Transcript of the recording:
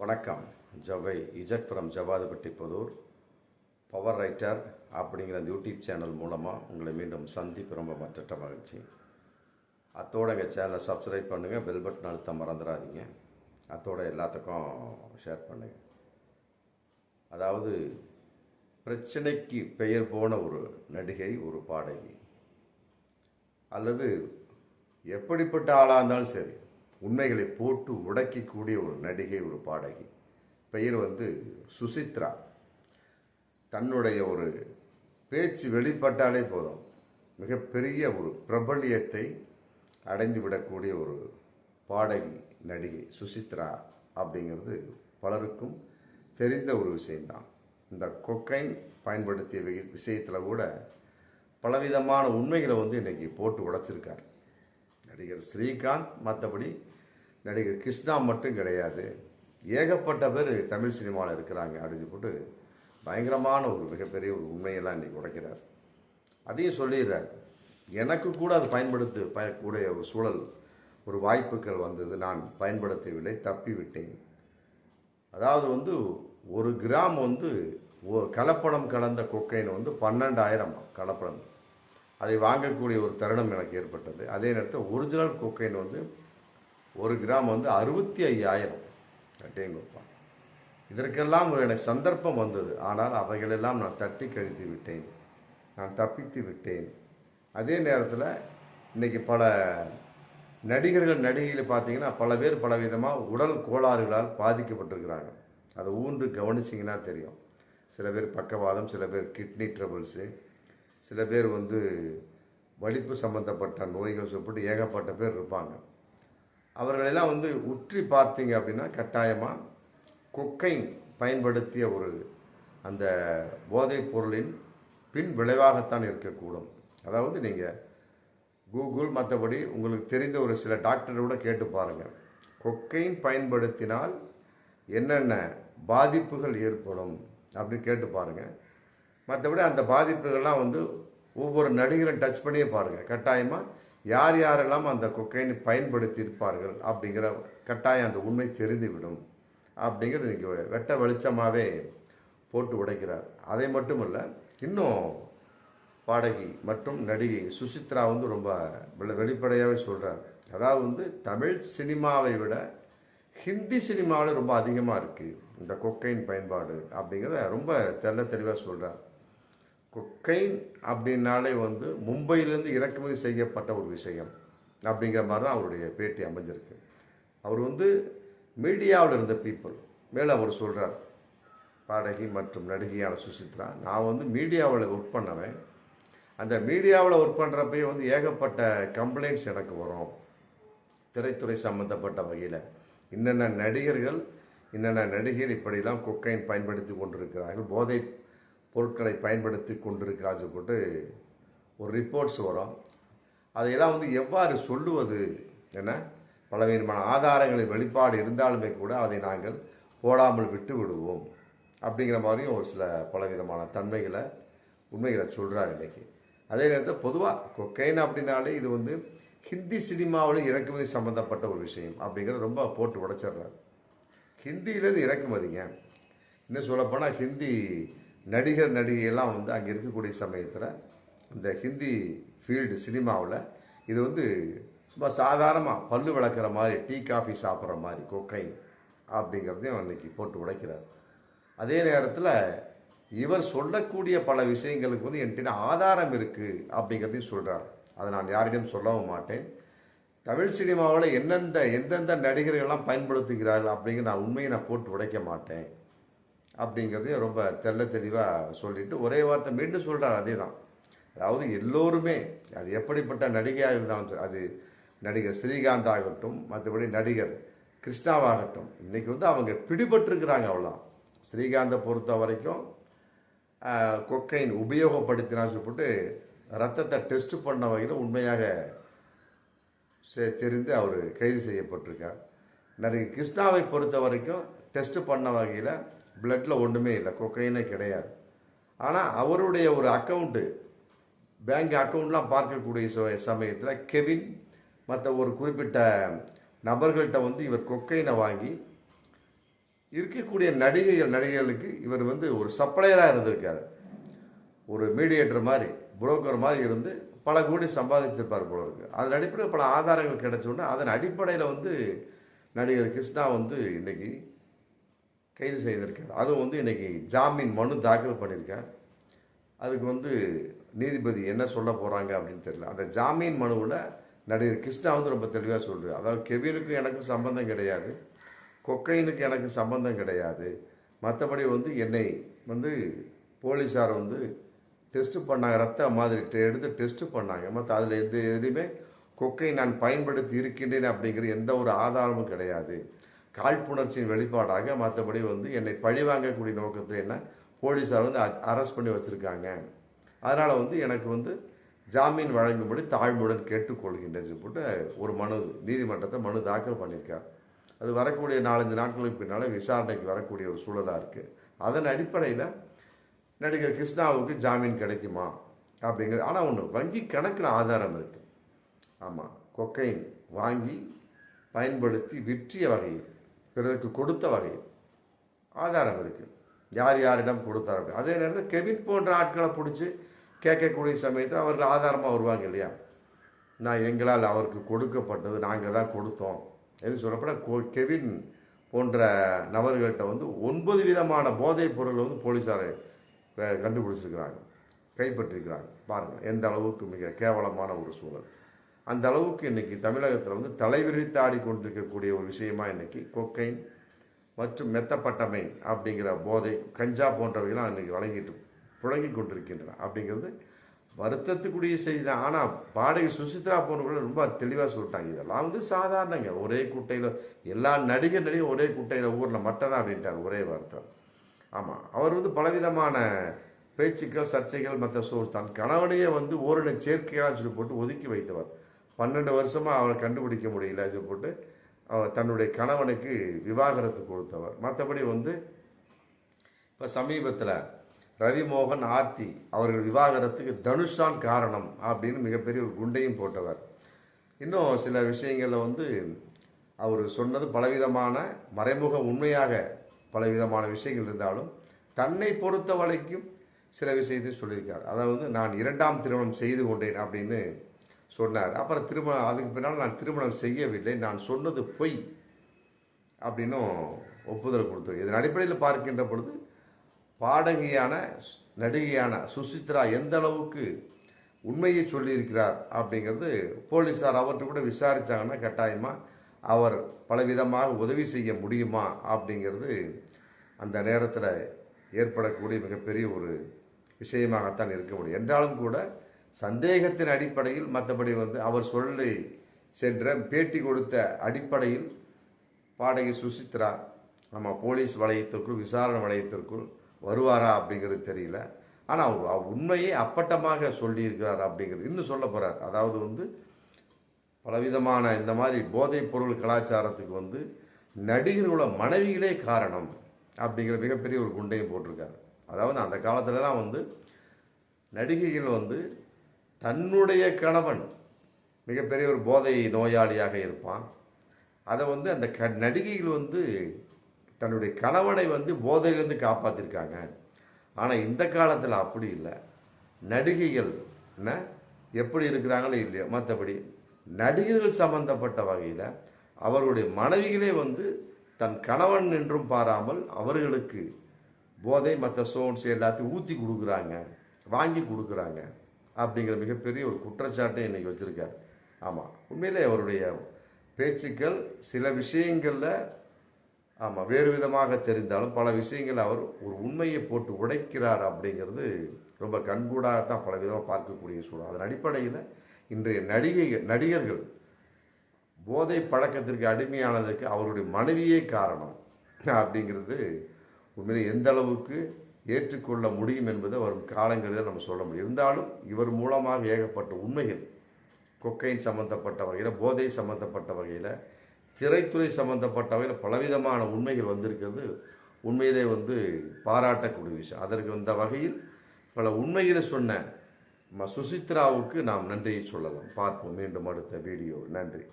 வணக்கம். ஜவை Z from Javadhupatti Pudur. Power writer அப்படிங்கிற அந்த யூடியூப் சேனல் மூலமாக உங்களை மீண்டும் சந்திப்பு ரொம்ப மற்ற மகிழ்ச்சி. அத்தோட எங்கள் சேனலை சப்ஸ்கிரைப் பண்ணுங்கள் பெல் பட்டன் அழுத்த மறந்துடாதீங்க. அத்தோட எல்லாத்துக்கும் ஷேர் பண்ணுங்கள் அதாவது பிரச்சனைக்கு பெயர் போன ஒரு நடிகை ஒரு பாடகி. அல்லது எப்படிப்பட்ட ஆளாக இருந்தாலும் சரி உண்மைகளை போட்டு உடைக்கக்கூடிய ஒரு நடிகை ஒரு பாடகி. பெயர் வந்து சுசித்ரா. தன்னுடைய ஒரு பேச்சு வெளிப்பட்டாலே போதும். மிகப்பெரிய ஒரு பிரபல்யத்தை அடைந்து விடக்கூடிய ஒரு பாடகி நடிகை சுசித்ரா அப்படிங்கிறது பலருக்கும் தெரிந்த ஒரு விஷயம்தான். இந்த கொக்கைன் பயன்படுத்திய விஷயத்தில் கூட பலவிதமான உண்மைகளை வந்து இன்றைக்கி போட்டு உடைச்சிருக்காரு. நடிகர் ஸ்ரீகாந்த் மற்றபடி நடிகர் கிருஷ்ணா மட்டும் கிடையாது. ஏகப்பட்ட பேர் தமிழ் சினிமாவில் இருக்கிறாங்க அப்படின்னு போட்டு பயங்கரமான ஒரு மிகப்பெரிய ஒரு உண்மையெல்லாம் இன்றைக்கி உடைக்கிறார். அதையும் சொல்லிடுறார். எனக்கு கூட அது பயன்படுத்த பயக்கூடிய ஒரு சூழல் ஒரு வாய்ப்புகள் வந்தது. நான் பயன்படுத்தவில்லை தப்பிவிட்டேன். அதாவது வந்து ஒரு கிராம் வந்து ஓ கலப்படம் கலந்த கொக்கைன் வந்து பன்னெண்டாயிரம் கலப்படம். அதை வாங்கக்கூடிய ஒரு தருணம் எனக்கு ஏற்பட்டது. அதே நேரத்தில் ஒரிஜினல் கொக்கைன் வந்து ஒரு கிராம் வந்து அறுபத்தி ஐயாயிரம். கட்டேங்கப்பா இதற்கெல்லாம் எனக்கு சந்தர்ப்பம் வந்தது. ஆனால் அவைகளெல்லாம் நான் தட்டி கழித்து விட்டேன். நான் தப்பித்து விட்டேன். அதே நேரத்தில் இன்னைக்கு பல நடிகர்கள் நடிகைகளை பார்த்தீங்கன்னா பல பேர் பல விதமாக உடல் கோளாறுகளால் பாதிக்கப்பட்டிருக்கிறாங்க. அதை ஊன்று கவனிச்சிங்கன்னா தெரியும். சில பேர் பக்கவாதம் சில பேர் கிட்னி ட்ரபிள்ஸு சில பேர் வந்து வலிப்பு சம்மந்தப்பட்ட நோய்கள் சொல்லிட்டு ஏகப்பட்ட பேர் இருப்பாங்க. அவர்களெல்லாம் வந்து உற்றி பார்த்தீங்க அப்படின்னா கட்டாயமாக கொக்கைன் பயன்படுத்திய ஒரு அந்த போதைப் பொருளின் பின் விளைவாகத்தான் இருக்கக்கூடும். அதாவது நீங்கள் கூகுள் மற்றபடி உங்களுக்கு தெரிந்த ஒரு சில டாக்டரோட கேட்டு பாருங்கள் கொக்கைன் பயன்படுத்தினால் என்னென்ன பாதிப்புகள் ஏற்படும் அப்படின்னு கேட்டு பாருங்கள் மற்றபடி அந்த பாதிப்புகள்லாம் வந்து ஒவ்வொரு நடிகரும் டச் பண்ணியே பாருங்கள் கட்டாயமாக யார் யாரெல்லாம் அந்த கொக்கைன் பயன்படுத்தியிருப்பார்கள் அப்படிங்கிற கட்டாயம் அந்த உண்மை தெரிந்துவிடும் அப்படிங்கிறது இன்றைக்கி வெட்ட வெளிச்சமாகவே போட்டு உடைக்கிறார். அதை மட்டும் இல்லை இன்னும் பாடகி மற்றும் நடிகை சுசித்ரா வந்து ரொம்ப வெளிப்படையாகவே சொல்கிறார் அதாவது வந்து தமிழ் சினிமாவை விட ஹிந்தி சினிமாவில் ரொம்ப அதிகமாக இருக்குது இந்த கொக்கைன் பயன்பாடு அப்படிங்கிறத ரொம்ப தெல்ல தெளிவாக சொல்கிறார் கொக்கைன் அப்படின்னாலே வந்து மும்பையிலேருந்து இறக்குமதி செய்யப்பட்ட ஒரு விஷயம் அப்படிங்கிற மாதிரி தான் அவருடைய பேட்டி அமைஞ்சிருக்கு. அவர் வந்து மீடியாவில் இருந்த பீப்புள் மேலே அவர் சொல்கிறார் பாடகி மற்றும் நடிகையான சுசித்ரா நான் வந்து மீடியாவில் ஒர்க் பண்ணவேன். அந்த மீடியாவில் ஒர்க் பண்ணுறப்பயே வந்து ஏகப்பட்ட கம்ப்ளைண்ட்ஸ் எனக்கு வரும். திரைத்துறை சம்மந்தப்பட்ட வகையில். என்னென்ன நடிகர்கள் என்னென்ன நடிகர் இப்படிலாம் கொக்கைன் பயன்படுத்தி கொண்டிருக்கிறார்கள் போதை பொருட்களை பயன்படுத்தி கொண்டிருக்கிறாச்சு போட்டு ஒரு ரிப்போர்ட்ஸ் வரும். அதையெல்லாம் வந்து எவ்வாறு சொல்லுவது என பலவிதமான ஆதாரங்களின் வெளிப்பாடு இருந்தாலுமே கூட அதை நாங்கள் போடாமல் விட்டு விடுவோம். அப்படிங்கிற மாதிரியும் ஒரு சில பலவிதமான தன்மைகளை உண்மைகளை சொல்கிறார் இன்னைக்கு. அதே நேரத்தில் பொதுவாக கொக்கைன் அப்படின்னாலே இது வந்து ஹிந்தி சினிமாவில் இறக்குமதி சம்மந்தப்பட்ட ஒரு விஷயம் அப்படிங்கிறத ரொம்ப போட்டு உடைச்சிடுறாரு. ஹிந்தியிலேருந்து இறக்குமதிங்க. இன்னும் சொல்லப்போனால் ஹிந்தி நடிகர் நடிகையெல்லாம் வந்து அங்கே இருக்கக்கூடிய சமயத்தில் இந்த ஹிந்தி ஃபீல்டு சினிமாவில் இது வந்து சும்மா சாதாரணமாக பல்லு விளக்குற மாதிரி டீ காஃபி சாப்பிட்ற மாதிரி கொக்கைன் அப்படிங்கிறதையும் அன்றைக்கி போட்டு உடைக்கிறார். அதே நேரத்தில் இவர் சொல்லக்கூடிய பல விஷயங்களுக்கு வந்து என்கிட்ட ஆதாரம் இருக்குது அப்படிங்கிறதையும் சொல்கிறார் அதை நான் யாரிடம் சொல்லவும் மாட்டேன். தமிழ் சினிமாவில் என்னெந்த எந்தெந்த நடிகர்கள்லாம் பயன்படுத்துகிறார்கள் அப்படிங்கிற நான் உண்மையை நான் போட்டு உடைக்க மாட்டேன். அப்படிங்கிறதையும் ரொம்ப தெள்ள தெளிவாக சொல்லிட்டு ஒரே வார்த்தை மீண்டும் சொல்கிறார் அதே தான் அதாவது எல்லோருமே அது எப்படிப்பட்ட நடிகையாக இருந்தாலும் சரி அது நடிகர் ஸ்ரீகாந்த் ஆகட்டும் மற்றபடி நடிகர் கிருஷ்ணாவாகட்டும் இன்றைக்கி வந்து அவங்க பிடிபட்டிருக்கிறாங்க அவ்வளோதான் ஸ்ரீகாந்தை பொறுத்த வரைக்கும் கொக்கைன் உபயோகப்படுத்தினான்னு சொல்லிட்டு ரத்தத்தை டெஸ்ட் பண்ண வகையில் உண்மையாக செ- தெரிந்து அவர் கைது செய்யப்பட்டிருக்கார். நடிகர் கிருஷ்ணாவை பொறுத்த வரைக்கும் டெஸ்ட் பண்ண வகையில் பிளட்டில் ஒன்றுமே இல்லை. கொக்கைனே கிடையாது. ஆனால் அவருடைய ஒரு அக்கௌண்ட்டு பேங்க் அக்கௌண்ட்லாம் பார்க்கக்கூடிய ச- சமயத்தில் கெவின் மற்ற ஒரு குறிப்பிட்ட நபர்கள்ட்ட வந்து இவர் கொக்கைனை வாங்கி இருக்கக்கூடிய நடிகைகள் நடிகைகளுக்கு இவர் வந்து ஒரு சப்ளையராக இருந்திருக்கார். ஒரு மீடியேட்டர் மாதிரி புரோக்கர் மாதிரி இருந்து பல கோடி சம்பாதிச்சிருப்பார் போல இருக்கு. அதன் அடிப்படையில் பல ஆதாரங்கள் கிடைச்ச அதன் அடிப்படையில் வந்து நடிகர் கிருஷ்ணா வந்து இன்னைக்கு கைது செய்திருக்கார். அதுவும் வந்து இன்றைக்கி ஜாமீன் மனு தாக்கல் பண்ணியிருக்கார். அதுக்கு வந்து நீதிபதி என்ன சொல்ல போகிறாங்க அப்படின்னு தெரியல. அந்த ஜாமீன் மனுவில் நடிகர் கிருஷ்ணா வந்து ரொம்ப தெளிவாக சொல்கிறார் அதாவது கெவினுக்கும் எனக்கும் சம்பந்தம் கிடையாது. கொக்கைனுக்கு எனக்கு சம்பந்தம் கிடையாது. மற்றபடி வந்து என்னை வந்து போலீஸார் வந்து டெஸ்ட்டு பண்ணாங்க. ரத்த மாதிரி எடுத்து டெஸ்ட்டு பண்ணாங்க. மற்ற அதில் எந்த எதுலேயுமே கொக்கை நான் பயன்படுத்தி இருக்கின்றேன் அப்படிங்கிற எந்த ஒரு ஆதாரமும் கிடையாது. காழ்ப்புணர்ச்சியின் வெளிப்பாடாக மற்றபடி வந்து என்னை பழிவாங்கக்கூடிய நோக்கத்தில் என்ன போலீஸார் வந்து அரெஸ்ட் பண்ணி வச்சுருக்காங்க. அதனால் வந்து எனக்கு வந்து ஜாமீன் வழங்கும்படி தாழ்மையுடன் கேட்டுக்கொள்கின்றேன்னு சொல்லிட்டு ஒரு மனு நீதிமன்றத்தை மனு தாக்கல் பண்ணியிருக்கார். அது வரக்கூடிய நாலஞ்சு நாட்களுக்கு பின்னால் விசாரணைக்கு வரக்கூடிய ஒரு சூழலாக இருக்குது அதன் அடிப்படையில் நடிகர் கிருஷ்ணாவுக்கு ஜாமீன் கிடைக்குமா அப்படிங்கிறது ஆனால் ஒன்று வங்கி கணக்கில் ஆதாரம் இருக்குது ஆமாம் கொக்கைன் வாங்கி பயன்படுத்தி விற்றிய வகையில் பிறருக்கு கொடுத்த வகையில் ஆதாரம் இருக்குது யார் யாரிடம் கொடுத்தார் அதே நேரத்தில் கெவின் போன்ற ஆட்களை பிடிச்சி கேட்கக்கூடிய சமயத்தில் அவர்கள் ஆதாரமாக வருவாங்க இல்லையா? நான் எங்களால் அவருக்கு கொடுக்கப்பட்டது நாங்கள் தான் கொடுத்தோம் எது சொல்லப்பட கோ- கெவின் போன்ற நபர்கள்ட்ட வந்து ஒன்பது விதமான போதைப் பொருள் வந்து போலீஸார் கண்டுபிடிச்சிருக்கிறாங்க கைப்பற்றிருக்கிறாங்க. பாருங்கள் எந்த அளவுக்கு மிக கேவலமான ஒரு சூழல். அந்த அளவுக்கு இன்னைக்கு தமிழகத்தில் வந்து தலைவிரித்து ஆடிக்கொண்டிருக்கக்கூடிய ஒரு விஷயமா இன்னைக்கு கொக்கைன் மற்றும் மெத்தப்பட்டமைன் அப்படிங்கிற போதை கஞ்சா போன்றவைகளாம் இன்றைக்கி வழங்கிட்டு புழங்கி கொண்டிருக்கின்றன அப்படிங்கிறது வருத்தத்துக்குரிய செய்தி தான். ஆனால் பாடகி சுசித்ரா போன்றவர்கள் ரொம்ப தெளிவாக சொல்லிட்டாங்க. இதெல்லாம் வந்து சாதாரணங்க. ஒரே குட்டையில் எல்லா நடிகர் நடிகர் ஒரே குட்டையில் ஊரில் மட்டும் தான் அப்படின்ட்டார் ஒரே வார்த்தை. ஆமாம் அவர் வந்து பலவிதமான பேச்சுக்கள் சர்ச்சைகள் மற்ற சோர் தன். கணவனையே வந்து ஓரின சேர்க்கையாக சொல்லி போட்டு ஒதுக்கி வைத்தவர். பன்னெண்டு வருஷமாக அவரை கண்டுபிடிக்க முடியல போட்டு. அவர் தன்னுடைய கணவனுக்கு விவாகரத்து கொடுத்தவர். மற்றபடி வந்து இப்போ சமீபத்தில் ரவிமோகன் ஆர்த்தி அவர்கள் விவாகரத்துக்கு தனுஷான் காரணம் அப்படின்னு மிகப்பெரிய ஒரு குண்டையும் போட்டவர். இன்னும் சில விஷயங்களில் வந்து அவர் சொன்னது பலவிதமான மறைமுக உண்மையாக பலவிதமான விஷயங்கள் இருந்தாலும் தன்னை பொறுத்த வரைக்கும் சில விஷயத்தை சொல்லியிருக்கார். அதாவது நான் இரண்டாம் திருமணம் செய்து கொண்டேன் அப்படின்னு சொன்னார். அப்புறம் திருமணம் அதுக்கு பின்னால் நான் திருமணம் செய்யவில்லை நான் சொன்னது பொய் அப்படின்னும் ஒப்புதல் கொடுத்தது. இதன் அடிப்படையில் பார்க்கின்ற பொழுது பாடகியான நடிகையான சுசித்ரா எந்த அளவுக்கு உண்மையை சொல்லியிருக்கிறார் அப்படிங்கிறது போலீஸார் அவர்கிட்ட கூட விசாரித்தாங்கன்னா கட்டாயமாக அவர் பலவிதமாக உதவி செய்ய முடியுமா அப்படிங்கிறது அந்த நேரத்தில் ஏற்படக்கூடிய மிகப்பெரிய ஒரு விஷயமாகத்தான் இருக்க முடியும். என்றாலும் கூட சந்தேகத்தின் அடிப்படையில் மற்றபடி வந்து அவர் சொல்லி சென்ற பேட்டி கொடுத்த அடிப்படையில் பாடகி சுசித்ரா நம்ம போலீஸ் வளையத்திற்குள் விசாரணை வளையத்திற்குள் வருவாரா அப்படிங்கிறது தெரியல. ஆனால் அவர் உண்மையை அப்பட்டமாக சொல்லியிருக்கிறார் அப்படிங்கிறது இன்னும் சொல்ல போகிறார் அதாவது வந்து பலவிதமான இந்த மாதிரி போதைப் பொருள் கலாச்சாரத்துக்கு வந்து நடிகர்களோட மனைவிகளே காரணம் அப்படிங்கிற மிகப்பெரிய ஒரு குண்டையும் போட்டிருக்காரு. அதாவது அந்த காலத்துலலாம் வந்து நடிகைகள் வந்து தன்னுடைய கணவன் மிகப்பெரிய ஒரு போதை நோயாளியாக இருப்பான். அதை வந்து அந்த க நடிகைகள் வந்து தன்னுடைய கணவனை வந்து போதையிலேருந்து காப்பாற்றிருக்காங்க ஆனால் இந்த காலத்தில் அப்படி இல்லை. நடிகைகள் என்ன எப்படி இருக்கிறாங்களோ இல்லையோ மற்றபடி நடிகர்கள் சம்பந்தப்பட்ட வகையில் அவர்களுடைய மனைவிகளே வந்து தன் கணவன் என்றும் பாராமல் அவர்களுக்கு போதை மற்ற சோன்ஸ் எல்லாத்தையும் ஊற்றி கொடுக்குறாங்க வாங்கி கொடுக்குறாங்க. அப்படிங்கிற மிகப்பெரிய ஒரு குற்றச்சாட்டை இன்றைக்கி வச்சிருக்காரு. ஆமாம் உண்மையிலே அவருடைய பேச்சுக்கள் சில விஷயங்களில் ஆமாம் வேறு விதமாக தெரிந்தாலும் பல விஷயங்கள் அவர் ஒரு உண்மையை போட்டு உடைக்கிறார் அப்படிங்கிறது ரொம்ப கண்கூடாகத்தான் பல விதமாக பார்க்கக்கூடிய சூழல். அதன் அடிப்படையில் இன்றைய நடிகை நடிகர்கள் போதை பழக்கத்திற்கு அடிமையானதுக்கு அவருடைய மனைவியே காரணம் அப்படிங்கிறது உண்மையிலே எந்த அளவுக்கு ஏற்றுக்கொள்ள முடியும் என்பதை வரும் காலங்களில் நம்ம சொல்ல முடியும். இருந்தாலும் இவர் மூலமாக ஏகப்பட்ட உண்மைகள் கொக்கைன் சம்பந்தப்பட்ட வகையில் போதை சம்பந்தப்பட்ட வகையில் திரைத்துறை சம்பந்தப்பட்ட வகையில் பலவிதமான உண்மைகள் வந்திருக்கிறது. உண்மையிலே வந்து பாராட்டக்கூடிய விஷயம். அதற்கு இந்த வகையில் பல உண்மைகளை சொன்ன சுசித்ராவுக்கு நாம் நன்றியை சொல்லலாம். பார்ப்போம். மீண்டும் அடுத்த வீடியோ நன்றி.